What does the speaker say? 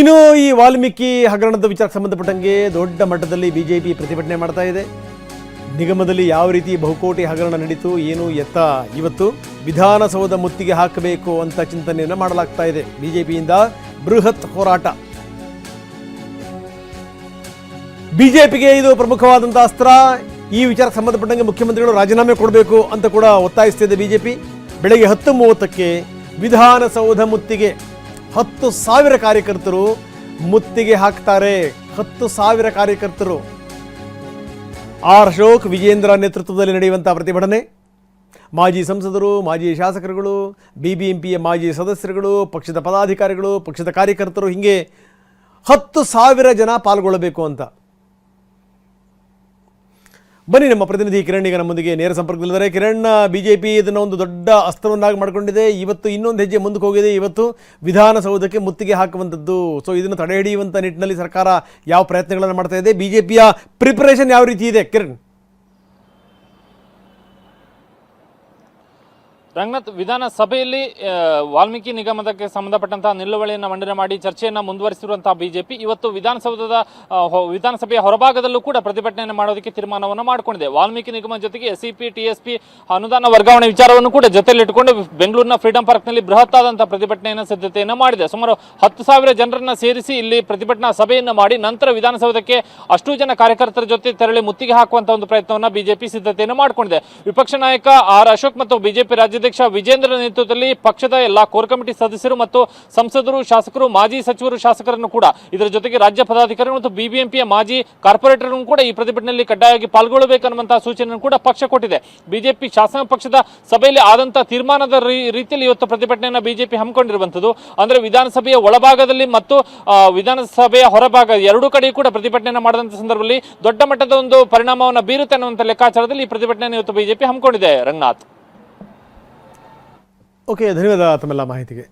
ಇನ್ನು ಈ ವಾಲ್ಮೀಕಿ ಹಗರಣದ ವಿಚಾರಕ್ಕೆ ಸಂಬಂಧಪಟ್ಟಂಗೆ ದೊಡ್ಡ ಮಟ್ಟದಲ್ಲಿ ಬಿಜೆಪಿ ಪ್ರತಿಭಟನೆ ಮಾಡ್ತಾ ಇದೆ. ನಿಗಮದಲ್ಲಿ ಯಾವ ರೀತಿ ಬಹುಕೋಟಿ ಹಗರಣ ನಡೀತು, ಏನು ಎತ್ತ ಇವತ್ತು ವಿಧಾನಸೌಧ ಮುತ್ತಿಗೆ ಹಾಕಬೇಕು ಅಂತ ಚಿಂತನೆಯನ್ನು ಮಾಡಲಾಗ್ತಾ ಇದೆ ಬಿಜೆಪಿಯಿಂದ ಬೃಹತ್ ಹೋರಾಟ. ಬಿಜೆಪಿಗೆ ಇದು ಪ್ರಮುಖವಾದಂಥ ಅಸ್ತ್ರ. ಈ ವಿಚಾರಕ್ಕೆ ಸಂಬಂಧಪಟ್ಟಂಗೆ ಮುಖ್ಯಮಂತ್ರಿಗಳು ರಾಜೀನಾಮೆ ಕೊಡಬೇಕು ಅಂತ ಕೂಡ ಒತ್ತಾಯಿಸ್ತಿದೆ ಬಿಜೆಪಿ. ಬೆಳಗ್ಗೆ ಹತ್ತು ಮೂವತ್ತಕ್ಕೆ ವಿಧಾನಸೌಧ ಮುತ್ತಿಗೆ ಹತ್ತು ಸಾವಿರ ಕಾರ್ಯಕರ್ತರು ಮುತ್ತಿಗೆ ಹಾಕ್ತಾರೆ. ಹತ್ತು ಸಾವಿರ ಕಾರ್ಯಕರ್ತರು. ಆರ್ ಅಶೋಕ್ ವಿಜೇಂದ್ರ ನೇತೃತ್ವದಲ್ಲಿ ನಡೆಯುವಂಥ ಪ್ರತಿಭಟನೆ. ಮಾಜಿ ಸಂಸದರು, ಮಾಜಿ ಶಾಸಕರುಗಳು ಬಿ ಬಿ ಎಂ ಮಾಜಿ ಸದಸ್ಯರುಗಳು, ಪಕ್ಷದ ಪದಾಧಿಕಾರಿಗಳು, ಪಕ್ಷದ ಕಾರ್ಯಕರ್ತರು ಹೀಗೆ ಹತ್ತು ಸಾವಿರ ಜನ ಪಾಲ್ಗೊಳ್ಳಬೇಕು ಅಂತ. ಬನ್ನಿ ನಮ್ಮ ಪ್ರತಿನಿಧಿ ಕಿರಣ್ ಈಗ ನಮ್ಮೊಂದಿಗೆ ನೇರ ಸಂಪರ್ಕದಲ್ಲಿದ್ದಾರೆ. ಕಿರಣ್ ಬಿಜೆಪಿ ಇದನ್ನ ಒಂದು ದೊಡ್ಡ ಅಸ್ತ್ರವನ್ನಾಗಿ ಮಾಡಿಕೊಂಡಿದೆ. ಇವತ್ತು ಇನ್ನೊಂದು ಹೆಜ್ಜೆ ಮುಂದಕ್ಕೆ ಹೋಗಿದೆ. ಇವತ್ತು ವಿಧಾನಸೌಧಕ್ಕೆ ಮುತ್ತಿಗೆ ಹಾಕುವಂಥದ್ದು. ಸೊ ಇದನ್ನು ತಡೆ ಹಿಡಿಯುವಂಥ ನಿಟ್ಟಿನಲ್ಲಿ ಸರ್ಕಾರ ಯಾವ ಪ್ರಯತ್ನಗಳನ್ನು ಮಾಡ್ತಾ ಇದೆ? ಬಿಜೆಪಿಯ ಪ್ರಿಪರೇಷನ್ ಯಾವ ರೀತಿ ಇದೆ? ಕಿರಣ್. ರಂಗನಾಥ್, ವಿಧಾನಸಭೆಯಲ್ಲಿ ವಾಲ್ಮೀಕಿ ನಿಗಮದಕ್ಕೆ ಸಂಬಂಧಪಟ್ಟಂತಹ ನಿಲುವಳಿಯನ್ನು ಮಂಡನೆ ಮಾಡಿ ಚರ್ಚೆಯನ್ನು ಮುಂದುವರಿಸಿರುವಂತಹ ಬಿಜೆಪಿ ಇವತ್ತು ವಿಧಾನಸೌಧದ ವಿಧಾನಸಭೆಯ ಹೊರಭಾಗದಲ್ಲೂ ಕೂಡ ಪ್ರತಿಭಟನೆಯನ್ನು ಮಾಡೋದಕ್ಕೆ ತೀರ್ಮಾನವನ್ನು ಮಾಡಿಕೊಂಡಿದೆ. ವಾಲ್ಮೀಕಿ ನಿಗಮ ಜೊತೆಗೆ ಎಸ್ ಟಿಎಸ್ಪಿ ಅನುದಾನ ವರ್ಗಾವಣೆ ವಿಚಾರವನ್ನು ಕೂಡ ಜೊತೆಯಲ್ಲಿಟ್ಟುಕೊಂಡು ಬೆಂಗಳೂರಿನ ಫ್ರೀಡಂ ಪಾರ್ಕ್ನಲ್ಲಿ ಬೃಹತ್ ಆದಂತಹ ಪ್ರತಿಭಟನೆಯನ್ನು ಸಿದ್ಧತೆಯನ್ನು ಮಾಡಿದೆ. ಸುಮಾರು ಹತ್ತು ಸಾವಿರ ಜನರನ್ನು ಸೇರಿಸಿ ಇಲ್ಲಿ ಪ್ರತಿಭಟನಾ ಸಭೆಯನ್ನು ಮಾಡಿ ನಂತರ ವಿಧಾನಸೌಧಕ್ಕೆ ಅಷ್ಟು ಜನ ಕಾರ್ಯಕರ್ತರ ಜೊತೆ ತೆರಳಿ ಮುತ್ತಿಗೆ ಹಾಕುವಂತಹ ಒಂದು ಪ್ರಯತ್ನವನ್ನು ಬಿಜೆಪಿ ಸಿದ್ಧತೆಯನ್ನು ಮಾಡಿಕೊಂಡಿದೆ. ವಿಪಕ್ಷ ನಾಯಕ ಆರ್ ಅಶೋಕ್ ಮತ್ತು ಬಿಜೆಪಿ ರಾಜ್ಯಾಧ್ಯಕ್ಷ ವಿಜೇಂದ್ರ ನೇತೃತ್ವದಲ್ಲಿ ಪಕ್ಷದ ಎಲ್ಲಾ ಕೋರ್ ಕಮಿಟಿ ಸದಸ್ಯರು ಮತ್ತು ಸಂಸದರು, ಶಾಸಕರು, ಮಾಜಿ ಸಚಿವರು, ಶಾಸಕರನ್ನು ಕೂಡ ಇದರ ಜೊತೆಗೆ ರಾಜ್ಯ ಪದಾಧಿಕಾರಿ ಮತ್ತು ಬಿಬಿಎಂಪಿಯ ಮಾಜಿ ಕಾರ್ಪೊರೇಟರ್ ಕೂಡ ಈ ಪ್ರತಿಭಟನೆಯಲ್ಲಿ ಕಡ್ಡಾಯವಾಗಿ ಪಾಲ್ಗೊಳ್ಳಬೇಕನ್ನುವಂತಹ ಸೂಚನೆಯನ್ನು ಕೂಡ ಪಕ್ಷ ಕೊಟ್ಟಿದೆ. ಬಿಜೆಪಿ ಶಾಸಕ ಪಕ್ಷದ ಸಭೆಯಲ್ಲಿ ಆದಂತಹ ತೀರ್ಮಾನದ ರೀತಿಯಲ್ಲಿ ಇವತ್ತು ಪ್ರತಿಭಟನೆಯನ್ನು ಬಿಜೆಪಿ ಹಮ್ಮಿಕೊಂಡಿರುವಂತದ್ದು ಅಂದ್ರೆ ವಿಧಾನಸಭೆಯ ಒಳಭಾಗದಲ್ಲಿ ಮತ್ತು ವಿಧಾನಸಭೆಯ ಹೊರಭಾಗ ಎರಡೂ ಕಡೆ ಕೂಡ ಪ್ರತಿಭಟನೆ ಮಾಡಿದಂತ ಸಂದರ್ಭದಲ್ಲಿ ದೊಡ್ಡ ಮಟ್ಟದ ಒಂದು ಪರಿಣಾಮವನ್ನು ಬೀರುತ್ತೆ ಅನ್ನುವಂಥ ಲೆಕ್ಕಾಚಾರದಲ್ಲಿ ಈ ಪ್ರತಿಭಟನೆಯನ್ನು ಇವತ್ತು ಬಿಜೆಪಿ ಹಮ್ಮಿಕೊಂಡಿದೆ. ರಂಗನಾಥ್. ಓಕೆ ಧನ್ಯವಾದ ತಮ್ಮೆಲ್ಲ ಮಾಹಿತಿಗೆ.